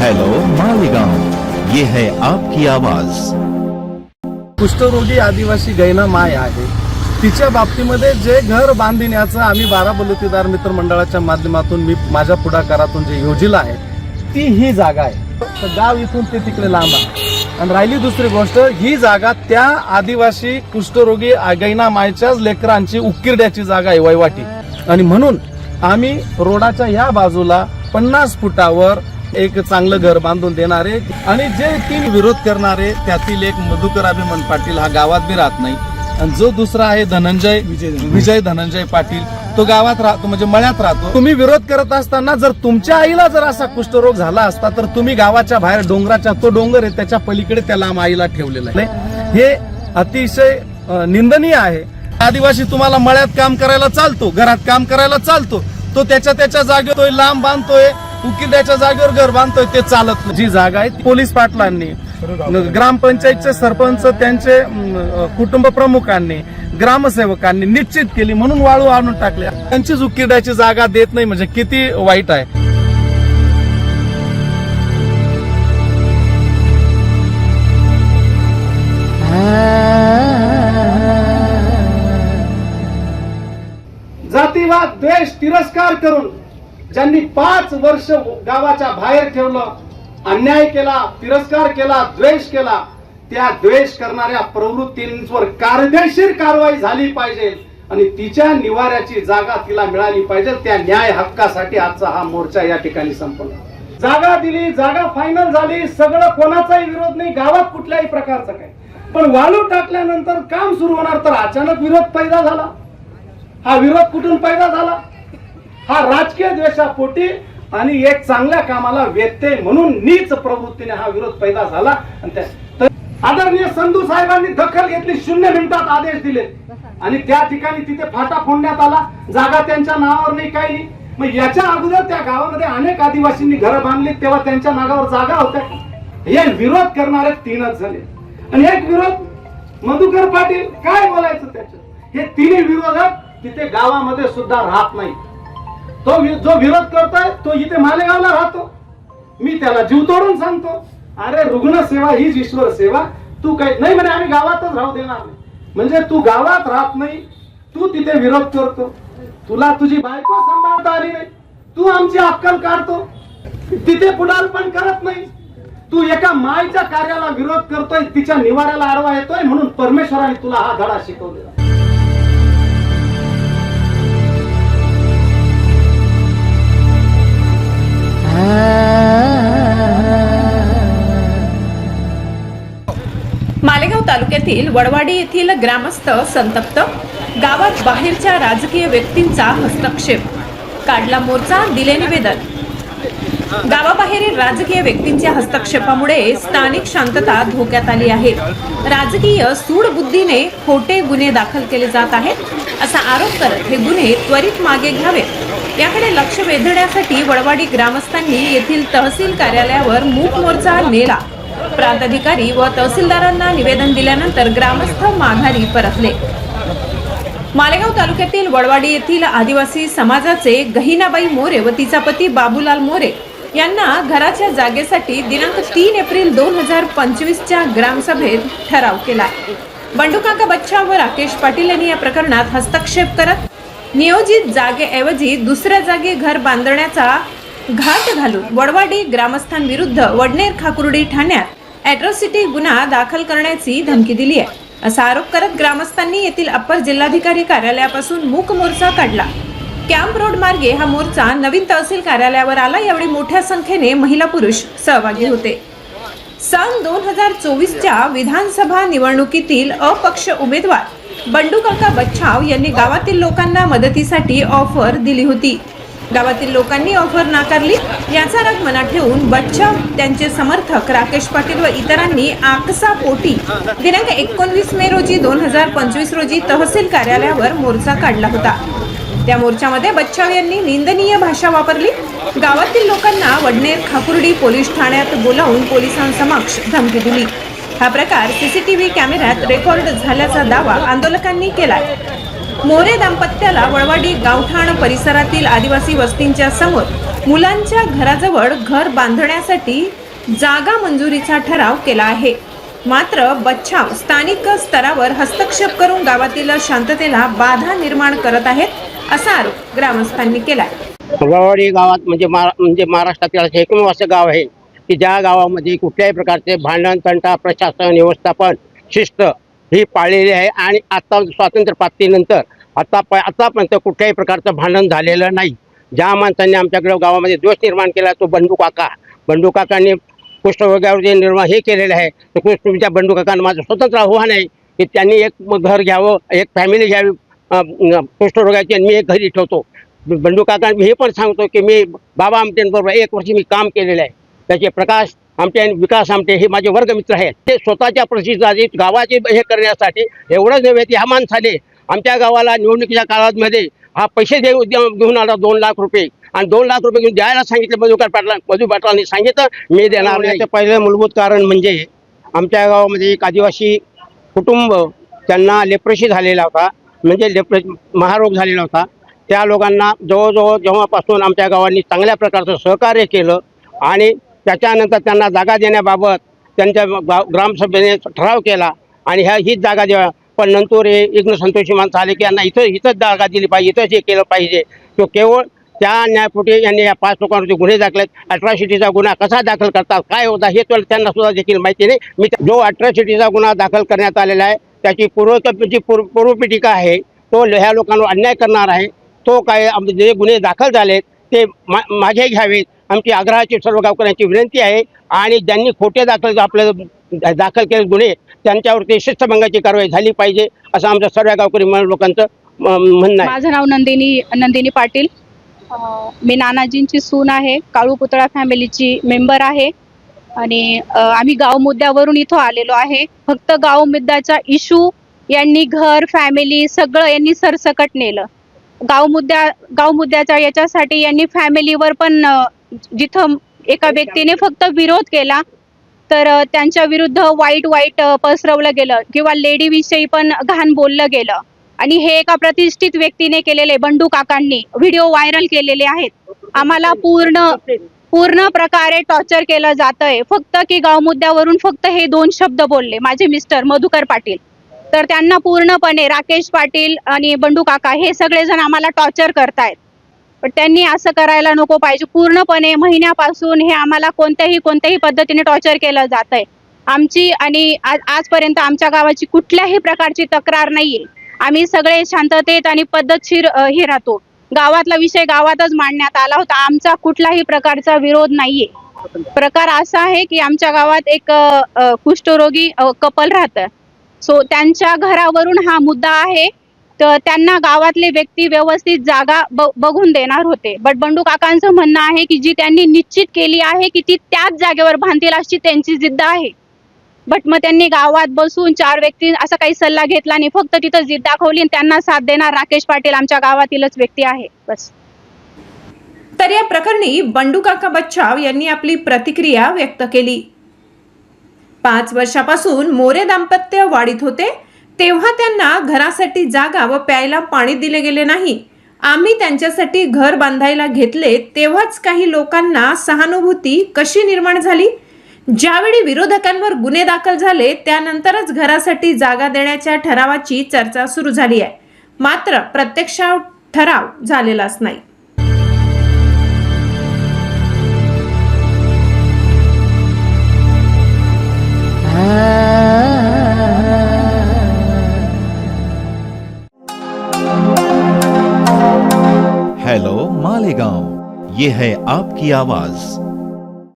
Hello Malegaon ये है आपकी आवाज. कुष्ठरोगी आदिवासी गैना माय आहे. तिच्या बाबतीमध्ये जे घर बांधण्याचं आम्ही बारा बलुतेदार मित्र मंडळाच्या माध्यमातून मी माझ्या पुढाकारातून जे योजिलं आहे ती ही जागा आहे. तर गाव इथून ते तिकडे लांब आहे. आणि राहिली दुसरी गोष्ट ही जागा त्या आदिवासी कुष्ठरोगी गैना मायच्याच लेकरांची उकिरड्याची जागा आहे वैवाटी. आणि म्हणून आम्ही रोडाच्या ह्या बाजूला पन्नास फुटावर एक चांगलं घर बांधून देणारे आणि जे तीन विरोध करणारे त्यातील एक मधुकर अभिमन पाटील हा गावात बी राहत नाही. आणि जो दुसरा आहे धनंजय विजय धनंजय. पाटील तो गावात राहतो म्हणजे मळ्यात राहतो. तुम्ही विरोध करत असताना जर तुमच्या आईला जर असा कुष्ठरोग झाला असता तर तुम्ही गावाच्या बाहेर डोंगराच्या तो डोंगर आहे त्याच्या पलीकडे त्या लांब आईला ठेवलेला आहे. हे अतिशय निंदनीय आहे. आदिवासी तुम्हाला मळ्यात काम करायला चालतो घरात काम करायला चालतो. तो त्याच्या त्याच्या जागेवर लांब बांधतोय. उकिड्याच्या जागेवर घर बांधतोय ते चालत नाही. जी जागा आहे ती पोलीस पाटलांनी ग्रामपंचायतचे सरपंच त्यांचे कुटुंब प्रमुखांनी ग्रामसेवकांनी निश्चित केली म्हणून वाळू आणून टाकले त्यांचीच उकिड्याची जागा देत नाही म्हणजे किती वाईट आहे जातीवाद द्वेष तिरस्कार करून ज्यांनी पाच वर्ष गावाच्या बाहेर ठेवलं अन्याय केला तिरस्कार केला द्वेष केला त्या द्वेष करणाऱ्या प्रवृत्तींवर कायदेशीर कारवाई झाली पाहिजे आणि तिच्या निवाऱ्याची जागा तिला मिळाली पाहिजे. त्या न्याय हक्कासाठी आजचा हा मोर्चा या ठिकाणी संपला. जागा दिली जागा फायनल झाली. सगळं कोणाचाही विरोध नाही गावात कुठल्याही प्रकारचा काय पण वाळू टाकल्यानंतर काम सुरू होणार तर अचानक विरोध पैदा झाला. हा विरोध कुठून पैदा झाला? हा राजकीय द्वेषापोटी आणि एक चांगल्या कामाला व्यत्यय म्हणून नीच प्रवृत्तीने हा विरोध पैदा झाला. आणि आदरणीय संधू साहेबांनी दखल घेतली शून्य मिनिटात आदेश दिले. आणि त्या ठिकाणी तिथे फाटा फोडण्यात आला. जागा त्यांच्या नावावर नाही काही नाही. मग याच्या अगोदर त्या गावामध्ये अनेक आदिवासींनी घरं बांधली तेव्हा त्यांच्या नागावर जागा होत्या. हे विरोध करणारे तीनच झाले आणि एक विरोध मधुकर पाटील काय बोलायचं त्याच्यात? हे तिन्ही विरोधक तिथे गावामध्ये सुद्धा राहत नाही तो जो विरोध करतोय तो इथे मालेगावला राहतो. मी त्याला जीव तोडून सांगतो. अरे रुग्ण सेवा हीच ईश्वर सेवा. तू काही नाही म्हणे आम्ही गावातच राहू देणार नाही. म्हणजे तू गावात राहत नाही तू तिथे विरोध करतो. तुला तुझी बायको सांभाळता आली नाही. तू आमची अक्कल काढतो. तिथे पुढारपण करत नाही. तू एका मायच्या कार्याला विरोध करतोय तिच्या निवाऱ्याला आडवा येतोय म्हणून परमेश्वराने तुला हा धडा शिकवलेला तालुक्यातील वडवाडी येथील ग्रामस्थ संतप्त. गावात बाहेरच्या राजकीय व्यक्तींचा हस्तक्षेप. काढला मोर्चा दिले निवेदन. गावाबाहेरील राजकीय व्यक्तींच्या हस्तक्षेपामुळे स्थानिक शांतता धोक्यात आली आहे. राजकीय सूडबुद्धीने खोटे गुन्हे दाखल केले जात आहेत असा आरोप करत हे गुन्हे त्वरित मागे घ्यावेत. याकडे लक्ष वेधण्यासाठी वडवाडी ग्रामस्थांनी येथील तहसील कार्यालयावर मूक मोर्चा नेला. प्रांताधिकारी व तहसीलदारांना निवेदन दिल्यानंतर ग्रामस्थ माघारी परतले. मालेगाव तालुक्यातील वडवाडी येथील आदिवासी समाजाचे गहिनाबाई मोरे व तिचा पती बाबूलाल मोरे यांना घराच्या जागेसाठी दिनांक तीन एप्रिल दोन हजार पंचवीसच्या ग्रामसभेत ठराव केला. बंडूकाका बच्चा व राकेश पाटील यांनी या प्रकरणात हस्तक्षेप करत नियोजित जागेऐवजी दुसऱ्या जागी घर बांधण्याचा घाट घालून वडवाडी ग्रामस्थांविरुद्ध वडनेर खाकुर्डी ठाण्यात अॅट्रॉसिटी गुन्हा दाखल करण्याची धमकी दिली आहे. असा आरोप करत ग्रामस्थांनी येथील अप्पर जिल्हाधिकारी कार्यालयापासून मूक मोर्चा काढला. कॅम्प रोड मार्गे हा मोर्चा नवीन तहसील कार्यालयावर आला यावेळी मोठ्या संख्येने महिला पुरुष सहभागी होते. सन दोन हजार चोवीसच्या विधानसभा निवडणुकीतील अपक्ष उमेदवार बंडू काका बच्छाव यांनी गावातील लोकांना मदतीसाठी ऑफर दिली होती. गावातील लोकांनी ऑफर नाकारली. याचा राग मनात ठेवून बच्चा त्यांचे समर्थक राकेश पाटील व इतरांनी आकसा पोटी. दिनांक एकोणवीस मे रोजी दोन हजार पंचवीस रोजी तहसील कार्यालयावर मोर्चा काढला होता. त्या मोर्चामध्ये बच्चाव यांनी निंदनीय भाषा वापरली. गावातील लोकांना वडनेर खाकुर्डी पोलीस ठाण्यात बोलावून पोलिसांसमक्ष धमकी दिली. हा प्रकार सीसीटीव्ही कॅमेऱ्यात रेकॉर्ड झाल्याचा दावा आंदोलकांनी केलाय. मोरे दाम्पत्याला वळवाडी गावठाण परिसरातील आदिवासी वस्तींच्या समोर मुलांच्या घराजवळ घर बांधण्यासाठी जागा मंजुरीचा ठराव केला आहे. मात्र बच्छाव स्थानिक स्तरावर हस्तक्षेप करून गावातील शांततेला बाधा निर्माण करत आहेत असा आरोप ग्रामस्थांनी केलाय. वळवाडी गावात म्हणजे म्हणजे महाराष्ट्रातील असं एकमेव असं गाव आहे की ज्या गावामध्ये कुठल्याही प्रकारचे भांडण तंटा प्रशासन व्यवस्थापन शिस्त ही पाळलेली आहे आणि आता स्वातंत्र्य प्राप्तीनंतर आता प आतापर्यंत कुठल्याही प्रकारचं भांडण झालेलं नाही. ज्या माणसांनी आमच्याकडे गावामध्ये दोष निर्माण केला तो बंडू काका. बंडू काकांनी कुष्ठरोग्यावर जे निर्माण हे केलेलं आहे तर कुष्ठरोगीच्या बंडू काकांना माझं स्वतंत्र आव्हान आहे की त्यांनी एक घर घ्यावं एक फॅमिली घ्यावी कुष्ठरोगाची आणि मी एक घरी ठेवतो. बंडू काका मी हे पण सांगतो की मी बाबा आमटेंबरोबर एक वर्षी मी काम केलेलं आहे. त्याचे प्रकाश आमटे आणि विकास आमटे हे माझे वर्गमित्र आहेत. ते स्वतःच्या प्रसिद्धी गावाचे हे करण्यासाठी एवढंच नव्हे की ह्या माणसाने आमच्या गावाला निवडणुकीच्या काळामध्ये हा पैसे देऊ घेऊन आला दोन लाख रुपये. आणि दोन लाख रुपये घेऊन द्यायला सांगितलं मधुकर पाटला मधु पाटलांनी सांगितलं मी देणार नाही. पहिलं मूलभूत कारण म्हणजे आमच्या गावामध्ये एक आदिवासी कुटुंब त्यांना लेप्रेसी झालेला होता. म्हणजे लेप्रे महारोग झालेला होता. त्या लोकांना जवळजवळ जेव्हापासून आमच्या गावांनी चांगल्या प्रकारचं सहकार्य केलं आणि त्याच्यानंतर त्यांना जागा देण्याबाबत त्यांच्या ग्रामसभेने ठराव केला. आणि ह्या हीच जागा द्या पण नंतर हे इग्न संतोषी माणसं आले की यांना इथं इथंच जागा दिली पाहिजे. इथंच हे केलं पाहिजे. तो केवळ त्या न्यायपुटी यांनी या पाच लोकांवरती गुन्हे दाखले अट्रॉसिटीचा गुन्हा कसा दाखल करतात? काय होता? हे तर त्यांना सुद्धा देखील माहिती नाही. मी जो अट्रॉसिटीचा गुन्हा दाखल करण्यात आलेला आहे त्याची पूर्व जी पूर्व पूर्वपीठिका आहे तो ह्या लोकांवर अन्याय करणार आहे. तो काय जे गुन्हे दाखल झालेत ते मा माझे घ्यावेत. आमची आग्रहाची सर्व गावकऱ्यांची विनंती आहे आणि ज्यांनी खोटे दाखल आपलं दाखल केले गुन्हे त्यांच्यावरती शिस्तभंगाची कारवाई झाली पाहिजे असं आमच्या सर्व गावकरी लोकांचं म्हणणं आहे. माझं नाव नंदिनी नंदिनी पाटील. मी नानाजींची सून आहे काळू पुतळा फॅमिलीची मेंबर आहे. आणि आम्ही गाव मुद्द्यावरून इथं आलेलो आहे. फक्त गाव मुद्द्याचा इशू यांनी घर फॅमिली सगळं यांनी सरसकट नेलं. गाव मुद्द्या गाव मुद्द्याच्या याच्यासाठी यांनी फॅमिलीवर पण जिथं एका व्यक्तीने फक्त विरोध केला तर त्यांच्या विरुद्ध वाईट वाईट पसरवलं गेलं किंवा लेडी विषयी पण घाण बोललं गेलं. आणि हे एका प्रतिष्ठित व्यक्तीने केलेले बंडू काकांनी व्हिडिओ व्हायरल केलेले आहेत. आम्हाला पूर्ण पूर्ण प्रकारे टॉर्चर केलं जात आहे फक्त की गाव मुद्द्यावरून फक्त हे दोन शब्द बोलले. माझे मिस्टर मधुकर पाटील. तर त्यांना पूर्णपणे राकेश पाटील आणि बंडू काका हे सगळेजण आम्हाला टॉर्चर करतायत. पण त्यांनी असं करायला नको पाहिजे. पूर्णपणे महिन्यापासून हे आम्हाला कोणत्याही कोणत्याही पद्धतीने टॉर्चर केलं जात आहे आमची आणि आज आजपर्यंत आमच्या गावाची कुठल्याही प्रकारची तक्रार नाहीये. आम्ही सगळे शांततेत आणि पद्धतशीर हे राहतो. गावातला विषय गावातच मांडण्यात आला होता. आमचा कुठलाही प्रकारचा विरोध नाहीये. प्रकार असा आहे की आमच्या गावात एक कुष्ठरोगी कपल राहतं. सो त्यांच्या घरावरून हा मुद्दा आहे. तर त्यांना गावातले व्यक्ती व्यवस्थित जागा ब- बघून देणार होते. बट बंडू काकांचं म्हणणं आहे की जी त्यांनी निश्चित केली आहे की ती त्याच जागेवर बांधतील अशी त्यांची जिद्द आहे. बट मग त्यांनी गावात बसून चार व्यक्ती असा काही सल्ला घेतला नाही फक्त तिथं जिद्द दाखवली आणि त्यांना साथ देणार राकेश पाटील आमच्या गावातीलच व्यक्ती आहे. बस. तर या प्रकरणी बंडू काका बच्चाव यांनी आपली प्रतिक्रिया व्यक्त केली. पाच वर्षापासून मोरे दाम्पत्य वाढीत होते. तेव्हा त्यांना घरासाठी जागा व प्यायला पाणी दिले गेले नाही. आम्ही त्यांच्यासाठी घर बांधायला घेतले तेव्हाच काही लोकांना सहानुभूती कशी निर्माण झाली? ज्यावेळी विरोधकांवर गुन्हे दाखल झाले त्यानंतरच घरासाठी जागा देण्याच्या ठरावाची चर्चा सुरू झाली आहे. मात्र प्रत्यक्ष ठराव झालेलाच नाही. ये है आपकी आवाज।